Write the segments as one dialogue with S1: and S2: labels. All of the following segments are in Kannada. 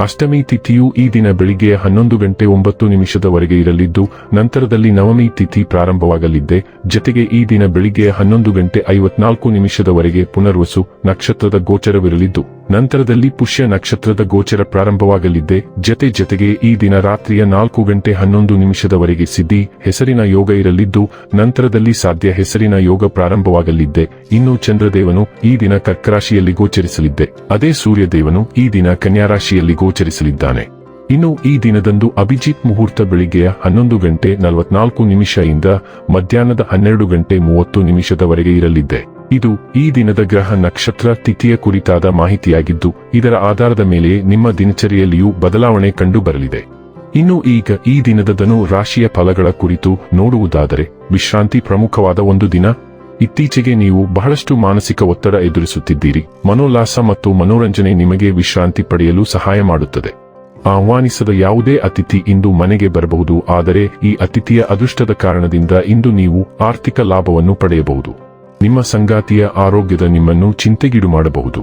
S1: ಅಷ್ಟಮಿ ತಿಥಿಯು ಈ ದಿನ ಬೆಳಿಗ್ಗೆ ಹನ್ನೊಂದು ಗಂಟೆ ಒಂಬತ್ತು ನಿಮಿಷದವರೆಗೆ ಇರಲಿದ್ದು, ನಂತರದಲ್ಲಿ ನವಮಿ ತಿಥಿ ಪ್ರಾರಂಭವಾಗಲಿದ್ದೆ. ಜತೆಗೆ ಈ ದಿನ ಬೆಳಿಗ್ಗೆ ಹನ್ನೊಂದು ಗಂಟೆ ಐವತ್ನಾಲ್ಕು ನಿಮಿಷದವರೆಗೆ ಪುನರ್ವಸು ನಕ್ಷತ್ರದ ಗೋಚರವಿರಲಿದ್ದು. ನಂತರದಲ್ಲಿ ಪುಷ್ಯ ನಕ್ಷತ್ರದ ಗೋಚರ ಪ್ರಾರಂಭವಾಗಲಿದ್ದೆ ಜತೆ ಜತೆಗೆ ಈ ದಿನ ರಾತ್ರಿಯ ನಾಲ್ಕು ಗಂಟೆ ಹನ್ನೊಂದು ನಿಮಿಷದವರೆಗೆ ಸಿದ್ಧಿ ಹೆಸರಿನ ಯೋಗ ಇರಲಿದ್ದು, ನಂತರದಲ್ಲಿ ಸಾಧ್ಯ ಹೆಸರಿನ ಯೋಗ ಪ್ರಾರಂಭವಾಗಲಿದ್ದೆ ಇನ್ನು ಚಂದ್ರದೇವನು ಈ ದಿನ ಕರ್ಕರಾಶಿಯಲ್ಲಿ ಗೋಚರಿಸಲಿದ್ದೆ ಅದೇ ಸೂರ್ಯದೇವನು ಈ ದಿನ ಕನ್ಯಾರಾಶಿಯಲ್ಲಿ ಗೋಚರಿಸಲಿದ್ದಾನೆ. ಇನ್ನು ಈ ದಿನದಂದು ಅಭಿಜಿತ್ ಮುಹೂರ್ತ ಬೆಳಿಗ್ಗೆಯ ಹನ್ನೊಂದು ಗಂಟೆ ನಲವತ್ನಾಲ್ಕು ನಿಮಿಷ ಇಂದ ಮಧ್ಯಾಹ್ನದ ಹನ್ನೆರಡು ಗಂಟೆ ಮೂವತ್ತು ನಿಮಿಷದವರೆಗೆ ಇರಲಿದ್ದೆ ಇದು ಈ ದಿನದ ಗ್ರಹ ನಕ್ಷತ್ರ ತಿಥಿಯ ಕುರಿತಾದ ಮಾಹಿತಿಯಾಗಿದ್ದು, ಇದರ ಆಧಾರದ ಮೇಲೆ ನಿಮ್ಮ ದಿನಚರಿಯಲ್ಲಿಯೂ ಬದಲಾವಣೆ ಕಂಡುಬರಲಿದೆ. ಇನ್ನು ಈಗ ಈ ದಿನದ ಧನು ರಾಶಿಯ ಫಲಗಳ ಕುರಿತು ನೋಡುವುದಾದರೆ, ವಿಶ್ರಾಂತಿ ಪ್ರಮುಖವಾದ ಒಂದು ದಿನ. ಇತ್ತೀಚೆಗೆ ನೀವು ಬಹಳಷ್ಟು ಮಾನಸಿಕ ಒತ್ತಡ ಎದುರಿಸುತ್ತಿದ್ದೀರಿ. ಮನೋಲ್ಲಾಸ ಮತ್ತು ಮನೋರಂಜನೆ ನಿಮಗೆ ವಿಶ್ರಾಂತಿ ಪಡೆಯಲು ಸಹಾಯ ಮಾಡುತ್ತದೆ. ಆಹ್ವಾನಿಸದ ಯಾವುದೇ ಅತಿಥಿ ಇಂದು ಮನೆಗೆ ಬರಬಹುದು, ಆದರೆ ಈ ಅತಿಥಿಯ ಅದೃಷ್ಟದ ಕಾರಣದಿಂದ ಇಂದು ನೀವು ಆರ್ಥಿಕ ಲಾಭವನ್ನು ಪಡೆಯಬಹುದು. ನಿಮ್ಮ ಸಂಗಾತಿಯ ಆರೋಗ್ಯದ ನಿಮ್ಮನ್ನು ಚಿಂತೆಗೀಡು ಮಾಡಬಹುದು.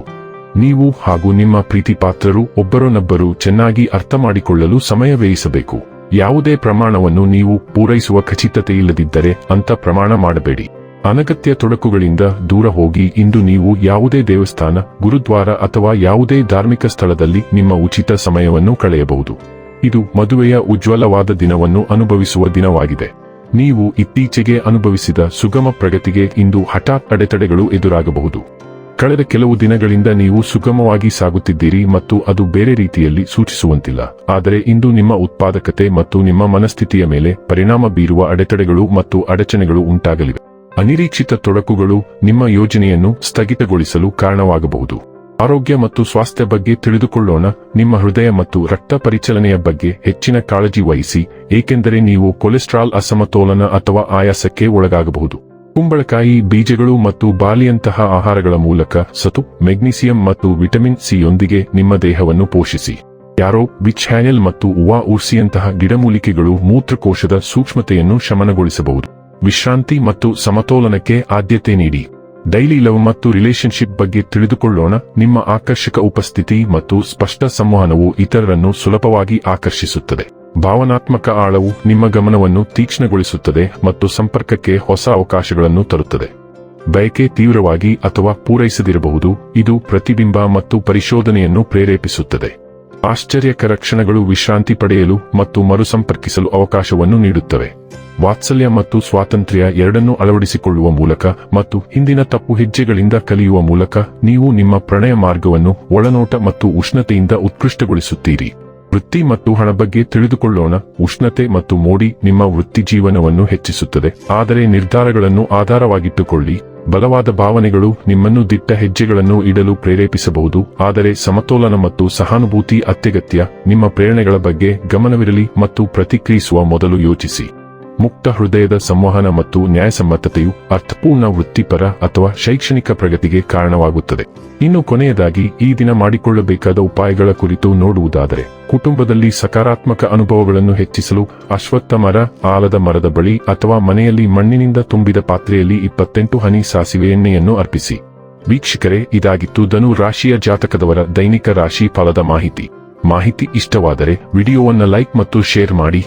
S1: ನೀವು ಹಾಗೂ ನಿಮ್ಮ ಪ್ರೀತಿ ಪಾತ್ರರು ಒಬ್ಬರನ್ನೊಬ್ಬರು ಚೆನ್ನಾಗಿ ಅರ್ಥ ಮಾಡಿಕೊಳ್ಳಲು ಸಮಯ ವ್ಯಯಿಸಬೇಕು. ಯಾವುದೇ ಪ್ರಮಾಣವನ್ನು ನೀವು ಪೂರೈಸುವ ಖಚಿತತೆ ಇಲ್ಲದಿದ್ದರೆ ಅಂತ ಪ್ರಮಾಣ ಮಾಡಬೇಡಿ. ಅನಗತ್ಯ ತೊಡಕುಗಳಿಂದ ದೂರ ಹೋಗಿ ಇಂದು ನೀವು ಯಾವುದೇ ದೇವಸ್ಥಾನ, ಗುರುದ್ವಾರ ಅಥವಾ ಯಾವುದೇ ಧಾರ್ಮಿಕ ಸ್ಥಳದಲ್ಲಿ ನಿಮ್ಮ ಉಚಿತ ಸಮಯವನ್ನು ಕಳೆಯಬಹುದು. ಇದು ಮದುವೆಯ ಉಜ್ವಲವಾದ ದಿನವನ್ನು ಅನುಭವಿಸುವ ದಿನವಾಗಿದೆ. ನೀವು ಇತ್ತೀಚೆಗೆ ಅನುಭವಿಸಿದ ಸುಗಮ ಪ್ರಗತಿಗೆ ಇಂದು ಹಠಾತ್ ಅಡೆತಡೆಗಳು ಎದುರಾಗಬಹುದು. ಕಳೆದ ಕೆಲವು ದಿನಗಳಿಂದ ನೀವು ಸುಗಮವಾಗಿ ಸಾಗುತ್ತಿದ್ದೀರಿ ಮತ್ತು ಅದು ಬೇರೆ ರೀತಿಯಲ್ಲಿ ಸೂಚಿಸುವಂತಿಲ್ಲ. ಆದರೆ ಇಂದು ನಿಮ್ಮ ಉತ್ಪಾದಕತೆ ಮತ್ತು ನಿಮ್ಮ ಮನಸ್ಥಿತಿಯ ಮೇಲೆ ಪರಿಣಾಮ ಬೀರುವ ಅಡೆತಡೆಗಳು ಮತ್ತು ಅಡಚಣೆಗಳು ಉಂಟಾಗಲಿವೆ. ಅನಿರೀಕ್ಷಿತ ತೊಡಕುಗಳು ನಿಮ್ಮ ಯೋಜನೆಯನ್ನು ಸ್ಥಗಿತಗೊಳಿಸಲು ಕಾರಣವಾಗಬಹುದು. ಆರೋಗ್ಯ ಮತ್ತು ಸ್ವಾಸ್ಥ್ಯ ಬಗ್ಗೆ ತಿಳಿದುಕೊಳ್ಳೋಣ. ನಿಮ್ಮ ಹೃದಯ ಮತ್ತು ರಕ್ತ ಪರಿಚಲನೆಯ ಬಗ್ಗೆ ಹೆಚ್ಚಿನ ಕಾಳಜಿ ವಹಿಸಿ, ಏಕೆಂದರೆ ನೀವು ಕೊಲೆಸ್ಟ್ರಾಲ್ ಅಸಮತೋಲನ ಅಥವಾ ಆಯಾಸಕ್ಕೆ ಒಳಗಾಗಬಹುದು. ಕುಂಬಳಕಾಯಿ ಬೀಜಗಳು ಮತ್ತು ಬಾಲಿಯಂತಹ ಆಹಾರಗಳ ಮೂಲಕ ಸತು, ಮೆಗ್ನೀಸಿಯಂ ಮತ್ತು ವಿಟಮಿನ್ ಸಿಯೊಂದಿಗೆ ನಿಮ್ಮ ದೇಹವನ್ನು ಪೋಷಿಸಿ. ಯಾರೋ, ವಿಚ್ ಹ್ಯಾನೆಲ್ ಮತ್ತು ಉವಾ ಉರ್ಸಿಯಂತಹ ಗಿಡಮೂಲಿಕೆಗಳು ಮೂತ್ರಕೋಶದ ಸೂಕ್ಷ್ಮತೆಯನ್ನು ಶಮನಗೊಳಿಸಬಹುದು. ವಿಶ್ರಾಂತಿ ಮತ್ತು ಸಮತೋಲನಕ್ಕೆ ಆದ್ಯತೆ ನೀಡಿ. ಡೈಲಿ ಲವ್ ಮತ್ತು ರಿಲೇಶನ್ಶಿಪ್ ಬಗ್ಗೆ ತಿಳಿದುಕೊಳ್ಳೋಣ. ನಿಮ್ಮ ಆಕರ್ಷಕ ಉಪಸ್ಥಿತಿ ಮತ್ತು ಸ್ಪಷ್ಟ ಸಂವಹನವು ಇತರರನ್ನು ಸುಲಭವಾಗಿ ಆಕರ್ಷಿಸುತ್ತದೆ. ಭಾವನಾತ್ಮಕ ಆಳವು ನಿಮ್ಮ ಗಮನವನ್ನು ತೀಕ್ಷ್ಣಗೊಳಿಸುತ್ತದೆ ಮತ್ತು ಸಂಪರ್ಕಕ್ಕೆ ಹೊಸ ಅವಕಾಶಗಳನ್ನು ತರುತ್ತದೆ. ಬಯಕೆ ತೀವ್ರವಾಗಿ ಅಥವಾ ಪೂರೈಸದಿರಬಹುದು. ಇದು ಪ್ರತಿಬಿಂಬ ಮತ್ತು ಪರಿಶೋಧನೆಯನ್ನು ಪ್ರೇರೇಪಿಸುತ್ತದೆ. ಆಶ್ಚರ್ಯಕರ ಕ್ಷಣಗಳು ವಿಶ್ರಾಂತಿ ಪಡೆಯಲು ಮತ್ತು ಮರುಸಂಪರ್ಕಿಸಲು ಅವಕಾಶವನ್ನು ನೀಡುತ್ತವೆ. ವಾತ್ಸಲ್ಯ ಮತ್ತು ಸ್ವಾತಂತ್ರ್ಯ ಎರಡನ್ನೂ ಅಳವಡಿಸಿಕೊಳ್ಳುವ ಮೂಲಕ ಮತ್ತು ಹಿಂದಿನ ತಪ್ಪು ಹೆಜ್ಜೆಗಳಿಂದ ಕಲಿಯುವ ಮೂಲಕ ನೀವು ನಿಮ್ಮ ಪ್ರಣಯ ಮಾರ್ಗವನ್ನು ಒಳನೋಟ ಮತ್ತು ಉಷ್ಣತೆಯಿಂದ ಉತ್ಕೃಷ್ಟಗೊಳಿಸುತ್ತೀರಿ. ವೃತ್ತಿ ಮತ್ತು ಹಣ ಬಗ್ಗೆ ತಿಳಿದುಕೊಳ್ಳೋಣ. ಉಷ್ಣತೆ ಮತ್ತು ಮೋಡಿ ನಿಮ್ಮ ವೃತ್ತಿ ಜೀವನವನ್ನು ಹೆಚ್ಚಿಸುತ್ತದೆ. ಆದರೆ ನಿರ್ಧಾರಗಳನ್ನು ಆಧಾರವಾಗಿಟ್ಟುಕೊಳ್ಳಿ. ಬಲವಾದ ಭಾವನೆಗಳು ನಿಮ್ಮನ್ನು ದಿಟ್ಟ ಹೆಜ್ಜೆಗಳನ್ನು ಇಡಲು ಪ್ರೇರೇಪಿಸಬಹುದು, ಆದರೆ ಸಮತೋಲನ ಮತ್ತು ಸಹಾನುಭೂತಿ ಅತ್ಯಗತ್ಯ. ನಿಮ್ಮ ಪ್ರೇರಣೆಗಳ ಬಗ್ಗೆ ಗಮನವಿರಲಿ ಮತ್ತು ಪ್ರತಿಕ್ರಿಯಿಸುವ ಮೊದಲು ಯೋಚಿಸಿ. ಮುಕ್ತ ಹೃದಯದ ಸಂವಹನ ಮತ್ತು ನ್ಯಾಯಸಮ್ಮತತೆಯು ಅರ್ಥಪೂರ್ಣ ವೃತ್ತಿಪರ ಅಥವಾ ಶೈಕ್ಷಣಿಕ ಪ್ರಗತಿಗೆ ಕಾರಣವಾಗುತ್ತದೆ. ಇನ್ನು ಕೊನೆಯದಾಗಿ, ಈ ದಿನ ಮಾಡಿಕೊಳ್ಳಬೇಕಾದ ಉಪಾಯಗಳ ಕುರಿತು ನೋಡುವುದಾದರೆ, ಕುಟುಂಬದಲ್ಲಿ ಸಕಾರಾತ್ಮಕ ಅನುಭವಗಳನ್ನು ಹೆಚ್ಚಿಸಲು ಅಶ್ವತ್ಥ ಮರ ಆಲದ ಮರದ ಬಳಿ ಅಥವಾ ಮನೆಯಲ್ಲಿ ಮಣ್ಣಿನಿಂದ ತುಂಬಿದ ಪಾತ್ರೆಯಲ್ಲಿ ಇಪ್ಪತ್ತೆಂಟು ಹನಿ ಸಾಸಿವೆ ಎಣ್ಣೆಯನ್ನು ಅರ್ಪಿಸಿ. ವೀಕ್ಷಕರೇ, ಇದಾಗಿತ್ತು ಧನು ರಾಶಿಯ ಜಾತಕದವರ ದೈನಿಕ ರಾಶಿ ಫಲದ ಮಾಹಿತಿ. ಮಾಹಿತಿ ಇಷ್ಟವಾದರೆ, ವಿಡಿಯೋವನ್ನು ಲೈಕ್ ಮತ್ತು ಶೇರ್ ಮಾಡಿ.